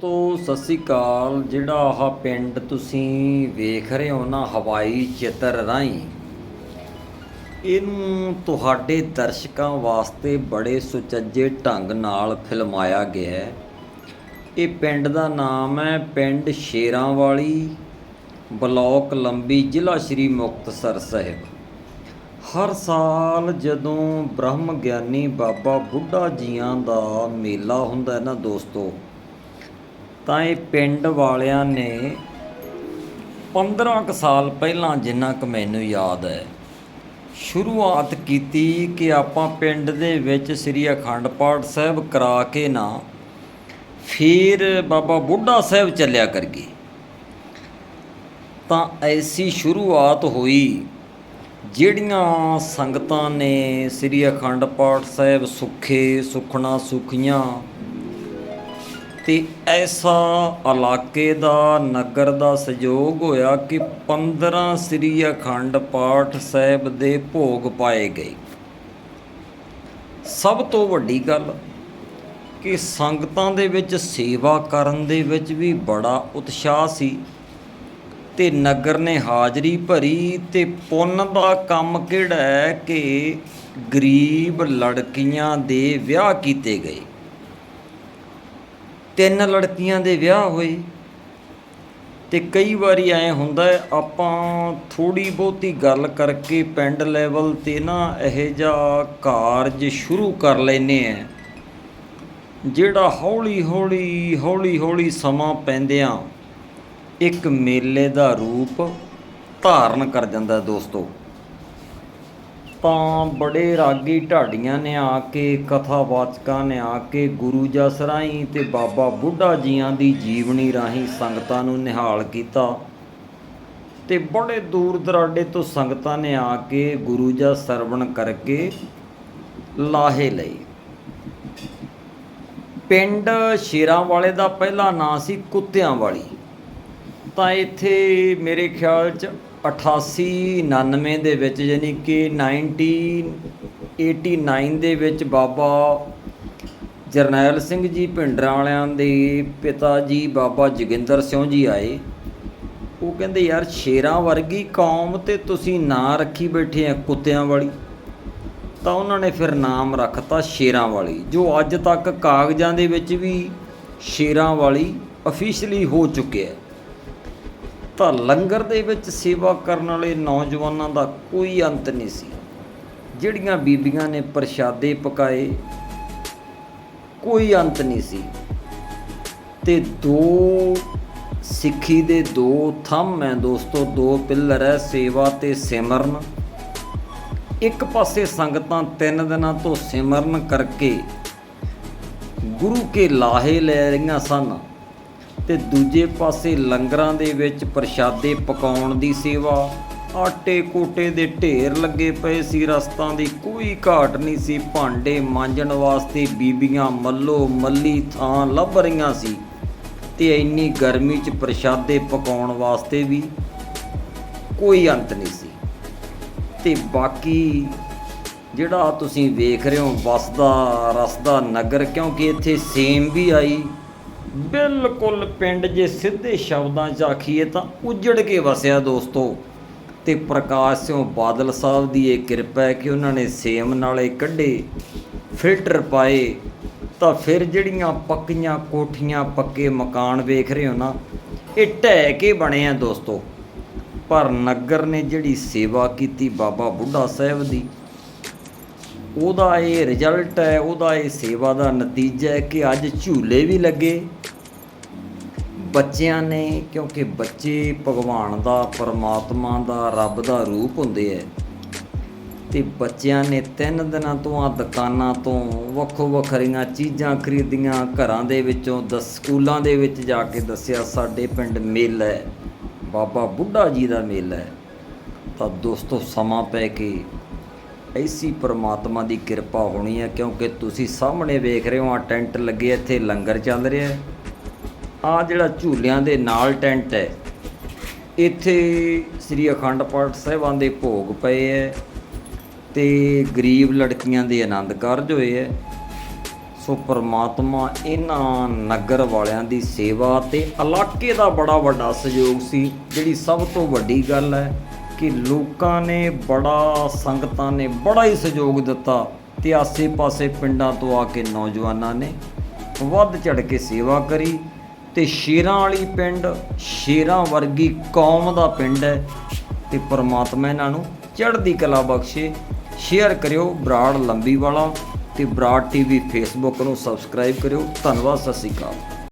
ਦੋਸਤੋ, ਸਤਿ ਸ੍ਰੀ ਅਕਾਲ। ਜਿਹੜਾ ਆਹ ਪਿੰਡ ਤੁਸੀਂ ਵੇਖ ਰਹੇ ਹੋ ਨਾ, ਹਵਾਈ ਚਿੱਤਰ ਰਾਹੀਂ, ਇਹਨੂੰ ਤੁਹਾਡੇ ਦਰਸ਼ਕਾਂ ਵਾਸਤੇ ਬੜੇ ਸੁਚੱਜੇ ਢੰਗ ਨਾਲ ਫਿਲਮਾਇਆ ਗਿਆ ਹੈ। ਇਹ ਪਿੰਡ ਦਾ ਨਾਮ ਹੈ ਪਿੰਡ ਸ਼ੇਰਾਂ ਵਾਲੀ ਬਲਾਕ ਲੰਬੀ ਜ਼ਿਲ੍ਹਾ ਸ਼੍ਰੀ ਮੁਕਤਸਰ ਸਾਹਿਬ। ਹਰ ਸਾਲ ਜਦੋਂ ਬ੍ਰਹਮ ਗਿਆਨੀ ਬਾਬਾ ਬੁੱਢਾ ਜੀਆਂ ਦਾ ਮੇਲਾ ਹੁੰਦਾ ਹੈ ਨਾ ਦੋਸਤੋ ਤਾਂ ਇਹ ਪਿੰਡ ਵਾਲਿਆਂ ਨੇ 15 ਕੁ ਸਾਲ ਪਹਿਲਾਂ ਜਿੰਨਾ ਕੁ ਮੈਨੂੰ ਯਾਦ ਹੈ, ਸ਼ੁਰੂਆਤ ਕੀਤੀ ਕਿ ਆਪਾਂ ਪਿੰਡ ਦੇ ਵਿੱਚ ਸ੍ਰੀ ਅਖੰਡ ਪਾਠ ਸਾਹਿਬ ਕਰਾ ਕੇ ਨਾ ਫਿਰ ਬਾਬਾ ਬੁੱਢਾ ਸਾਹਿਬ ਚੱਲਿਆ ਕਰਗੇ ਤਾਂ ਐਸੀ ਸ਼ੁਰੂਆਤ ਹੋਈ ਜਿਹੜੀਆਂ ਸੰਗਤਾਂ ਨੇ ਸ੍ਰੀ ਅਖੰਡ ਪਾਠ ਸਾਹਿਬ ਸੁੱਖੇ, ਸੁਖਣਾ, ਸੁਖੀਆਂ ਤੇ ਐਸਾ ਇਲਾਕੇ ਦਾ, ਨਗਰ ਦਾ ਸਹਿਯੋਗ ਹੋਇਆ ਕਿ 15 ਸ੍ਰੀ ਅਖੰਡ ਪਾਠ ਸਾਹਿਬ ਦੇ ਭੋਗ ਪਾਏ ਗਏ। ਸਭ ਤੋਂ ਵੱਡੀ ਗੱਲ ਕਿ ਸੰਗਤਾਂ ਦੇ ਵਿੱਚ ਸੇਵਾ ਕਰਨ ਦੇ ਵਿੱਚ ਵੀ ਬੜਾ ਉਤਸ਼ਾਹ ਸੀ ਤੇ ਨਗਰ ਨੇ ਹਾਜ਼ਰੀ ਭਰੀ ਤੇ ਪੁੰਨ ਦਾ ਕੰਮ ਕਿਹੜਾ ਹੈ ਕਿ ਗਰੀਬ ਲੜਕੀਆਂ ਦੇ ਵਿਆਹ ਕੀਤੇ ਗਏ। ਤਿੰਨ ਲੜਕੀਆਂ ਦੇ ਵਿਆਹ ਹੋਏ ਤੇ ਕਈ ਵਾਰੀ ਐ ਹੁੰਦਾ ਆਪਾਂ ਥੋੜੀ ਬਹੁਤੀ ਗੱਲ ਕਰਕੇ ਪਿੰਡ ਲੈਵਲ ਤੇ ਨਾ ਇਹ ਜਿਹਾ ਕਾਰਜ ਸ਼ੁਰੂ ਕਰ ਲੈਨੇ ਆ ਜਿਹੜਾ ਹੌਲੀ ਹੌਲੀ ਹੌਲੀ ਹੌਲੀ ਸਮਾਂ ਪੈਂਦਿਆਂ ਇੱਕ ਮੇਲੇ ਦਾ ਰੂਪ ਧਾਰਨ ਕਰ ਜਾਂਦਾ ਦੋਸਤੋ। ਤਾਂ ਬੜੇ ਰਾਗੀ ਢਾਡੀਆਂ ਨੇ ਆ ਕੇ, ਕਥਾਵਾਚਕਾਂ ਨੇ ਆ ਕੇ, ਗੁਰੂ ਜਸ ਰਾਹੀਂ ਤੇ ਬਾਬਾ ਬੁੱਢਾ ਜੀਆਂ ਦੀ ਜੀਵਨੀ ਰਾਹੀਂ ਸੰਗਤਾਂ ਨੂੰ ਨਿਹਾਲ ਕੀਤਾ। ਤੇ ਬੜੇ ਦੂਰ ਦਰਾਡੇ ਤੋਂ ਸੰਗਤਾਂ ਨੇ ਆ ਕੇ ਗੁਰੂ ਜਸ ਸਰਵਣ ਕਰਕੇ ਲਾਹੇ ਲਈ ਪਿੰਡ ਸ਼ੇਰਾਂ ਵਾਲੇ ਦਾ ਪਹਿਲਾ ਨਾਂ ਸੀ ਕੁੱਤਿਆਂ ਵਾਲੀ ਤਾਂ ਇੱਥੇ ਮੇਰੇ ਖਿਆਲ ਚ 88 99 ਦੇ ਵਿੱਚ ਯਾਨੀ ਕਿ 1989 ਦੇ ਵਿੱਚ ਬਾਬਾ ਜਰਨੈਲ ਸਿੰਘ ਜੀ ਭਿੰਡਰਾਂ ਵਾਲਿਆਂ ਦੇ ਪਿਤਾ ਜੀ ਬਾਬਾ ਜੋਗਿੰਦਰ ਸਿੰਘ ਜੀ ਆਏ। ਉਹ ਕਹਿੰਦੇ, ਯਾਰ, ਸ਼ੇਰਾਂ ਵਰਗੀ ਕੌਮ ਤੇ ਤੁਸੀਂ ਨਾਂ ਰੱਖੀ ਬੈਠੇ ਆ ਕੁੱਤਿਆਂ ਵਾਲੀ। ਤਾਂ ਉਹਨਾਂ ਨੇ ਫਿਰ ਨਾਮ ਰੱਖਤਾ ਸ਼ੇਰਾਂ ਵਾਲੀ, ਜੋ ਅੱਜ ਤੱਕ ਕਾਗਜ਼ਾਂ ਦੇ ਵਿੱਚ ਵੀ ਸ਼ੇਰਾਂ ਵਾਲੀ ਅਫੀਸ਼ੀਅਲੀ ਹੋ ਚੁੱਕਿਆ ਹੈ। ਤਾਂ ਲੰਗਰ ਦੇ ਵਿੱਚ ਸੇਵਾ ਕਰਨ ਵਾਲੇ ਨੌਜਵਾਨਾਂ ਦਾ ਕੋਈ ਅੰਤ ਨਹੀਂ ਸੀ। ਜਿਹੜੀਆਂ ਬੀਬੀਆਂ ਨੇ ਪ੍ਰਸ਼ਾਦੇ ਪਕਾਏ, ਕੋਈ ਅੰਤ ਨਹੀਂ ਸੀ। ਤੇ ਦੋ ਸਿੱਖੀ ਦੇ ਦੋ ਥੰਮ ਹੈ ਦੋਸਤੋ, ਦੋ ਪਿੱਲਰ ਹੈ ਸੇਵਾ ਤੇ ਸਿਮਰਨ। ਇੱਕ ਪਾਸੇ ਸੰਗਤਾਂ ਤਿੰਨ ਦਿਨਾਂ ਤੋਂ ਸਿਮਰਨ ਕਰਕੇ ਗੁਰੂ ਕੇ ਲਾਹੇ ਲੈ ਰਹੀਆਂ ਸਨ। ਤੇ ਦੂਜੇ ਪਾਸੇ ਲੰਗਰਾਂ ਦੇ ਵਿੱਚ ਪ੍ਰਸ਼ਾਦੇ ਪਕਾਉਣ ਦੀ ਸੇਵਾ। ਆਟੇ ਕੋਟੇ ਦੇ ਢੇਰ ਲੱਗੇ ਪਏ ਸੀ। ਰਸਤਾਂ ਦੀ ਕੋਈ ਘਾਟ ਨਹੀਂ ਸੀ। ਭਾਂਡੇ ਮਾਂਜਣ ਵਾਸਤੇ ਬੀਬੀਆਂ ਮੱਲੋ ਮੱਲੀ ਥਾਂ ਲੱਭ ਰਹੀਆਂ ਸੀ। ਤੇ ਇੰਨੀ ਗਰਮੀ 'ਚ ਪ੍ਰਸ਼ਾਦੇ ਪਕਾਉਣ ਵਾਸਤੇ ਵੀ ਕੋਈ ਅੰਤ ਨਹੀਂ ਸੀ। ਤੇ ਬਾਕੀ ਜਿਹੜਾ ਤੁਸੀਂ ਵੇਖ ਰਹੇ ਹੋ ਵਸਦਾ ਰਸਦਾ ਨਗਰ, ਕਿਉਂਕਿ ਇੱਥੇ ਸੇਮ ਵੀ ਆਈ। ਬਿਲਕੁਲ ਪਿੰਡ ਜੇ ਸਿੱਧੇ ਸ਼ਬਦਾਂ 'ਚ ਆਖੀਏ ਤਾਂ ਉਜੜ ਕੇ ਵਸਿਆ ਦੋਸਤੋ। ਤੇ ਪ੍ਰਕਾਸ਼ ਸਿੰਘ ਬਾਦਲ ਸਾਹਿਬ ਦੀ ਇਹ ਕਿਰਪਾ ਹੈ ਕਿ ਉਹਨਾਂ ਨੇ ਸੇਮ ਨਾਲੇ ਕੱਢੇ, ਫਿਲਟਰ ਪਾਏ, ਤਾਂ ਫਿਰ ਜਿਹੜੀਆਂ ਪੱਕੀਆਂ ਕੋਠੀਆਂ, ਪੱਕੇ ਮਕਾਨ ਵੇਖ ਰਹੇ ਹੋ ਨਾ, ਇਹ ਢਹਿ ਕੇ ਬਣੇ ਆ ਦੋਸਤੋ। ਪਰ ਨਗਰ ਨੇ ਜਿਹੜੀ ਸੇਵਾ ਕੀਤੀ ਬਾਬਾ ਬੁੱਢਾ ਸਾਹਿਬ ਦੀ, ਉਹਦਾ ਇਹ ਰਿਜ਼ਲਟ ਹੈ, ਉਹਦਾ ਇਹ ਸੇਵਾ ਦਾ ਨਤੀਜਾ ਹੈ ਕਿ ਅੱਜ ਝੂਲੇ ਵੀ ਲੱਗੇ ਬੱਚਿਆਂ ਨੇ, ਕਿਉਂਕਿ ਬੱਚੇ ਭਗਵਾਨ ਦਾ, ਪਰਮਾਤਮਾ ਦਾ, ਰੱਬ ਦਾ ਰੂਪ ਹੁੰਦੇ ਐ। ਤੇ ਬੱਚਿਆਂ ਨੇ ਤਿੰਨ ਦਿਨਾਂ ਤੋਂ ਆ ਦੁਕਾਨਾਂ ਤੋਂ ਵੱਖੋ ਵੱਖਰੀਆਂ ਚੀਜ਼ਾਂ ਖਰੀਦੀਆਂ, ਘਰਾਂ ਦੇ ਵਿੱਚੋਂ ਦਸ, ਸਕੂਲਾਂ ਦੇ ਵਿੱਚ ਜਾ ਕੇ ਦੱਸਿਆ, ਸਾਡੇ ਪਿੰਡ ਮੇਲਾ ਹੈ ਬਾਬਾ ਬੁੱਢਾ ਜੀ ਦਾ ਮੇਲਾ ਹੈ ਤਾਂ ਦੋਸਤੋ, ਸਮਾਂ ਪੈ ਕੇ ਐਸੀ ਪ੍ਰਮਾਤਮਾ ਦੀ ਕਿਰਪਾ ਹੋਣੀ ਹੈ ਕਿਉਂਕਿ ਤੁਸੀਂ ਸਾਹਮਣੇ ਵੇਖ ਰਹੇ ਹੋ ਆ ਟੈਂਟ ਲੱਗੇ ਇੱਥੇ, ਲੰਗਰ ਚੱਲ ਰਿਹਾ ਹੈ ਆ ਜਿਹੜਾ ਝੂਲਿਆਂ ਦੇ ਨਾਲ ਟੈਂਟ ਹੈ, ਇੱਥੇ ਸ੍ਰੀ ਅਖੰਡ ਪਾਠ ਸਾਹਿਬਾਂ ਦੇ ਭੋਗ ਪਏ ਹੈ ਤੇ ਗਰੀਬ ਲੜਕੀਆਂ ਦੇ ਆਨੰਦ ਕਾਰਜ ਹੋਏ ਹੈ। ਸੋ ਪ੍ਰਮਾਤਮਾ ਇਹਨਾਂ ਨਗਰ ਵਾਲਿਆਂ ਦੀ ਸੇਵਾ ਤੇ ਇਲਾਕੇ ਦਾ ਬੜਾ ਵੱਡਾ ਸਹਿਯੋਗ ਸੀ। ਜਿਹੜੀ ਸਭ ਤੋਂ ਵੱਡੀ ਗੱਲ ਹੈ ਕਿ ਲੋਕਾਂ ਨੇ ਬੜਾ, ਸੰਗਤਾਂ ਨੇ ਬੜਾ ਹੀ ਸਹਿਯੋਗ ਦਿੱਤਾ ਤੇ ਆਸੇ-ਪਾਸੇ ਪਿੰਡਾਂ ਤੋਂ ਆ ਕੇ ਨੌਜਵਾਨਾਂ ਨੇ ਵੱਧ ਚੜ ਕੇ ਸੇਵਾ ਕਰੀ। ਤੇ ਸ਼ੇਰਾਂ ਵਾਲੀ ਪਿੰਡ, ਸ਼ੇਰਾਂ ਵਰਗੀ ਕੌਮ ਦਾ ਪਿੰਡ ਹੈ ਤੇ ਪਰਮਾਤਮਾ ਇਹਨਾਂ ਨੂੰ ਚੜ੍ਹਦੀ ਕਲਾ ਬਖਸ਼ੇ। ਸ਼ੇਅਰ ਕਰਿਓ ਬਰਾੜ ਲੰਬੀ ਵਾਲਾ ਤੇ ਬਰਾੜ ਟੀਵੀ ਫੇਸਬੁੱਕ ਨੂੰ ਸਬਸਕ੍ਰਾਈਬ ਕਰਿਓ। ਧੰਨਵਾਦ, ਸਤਿ ਸ਼੍ਰੀ ਅਕਾਲ।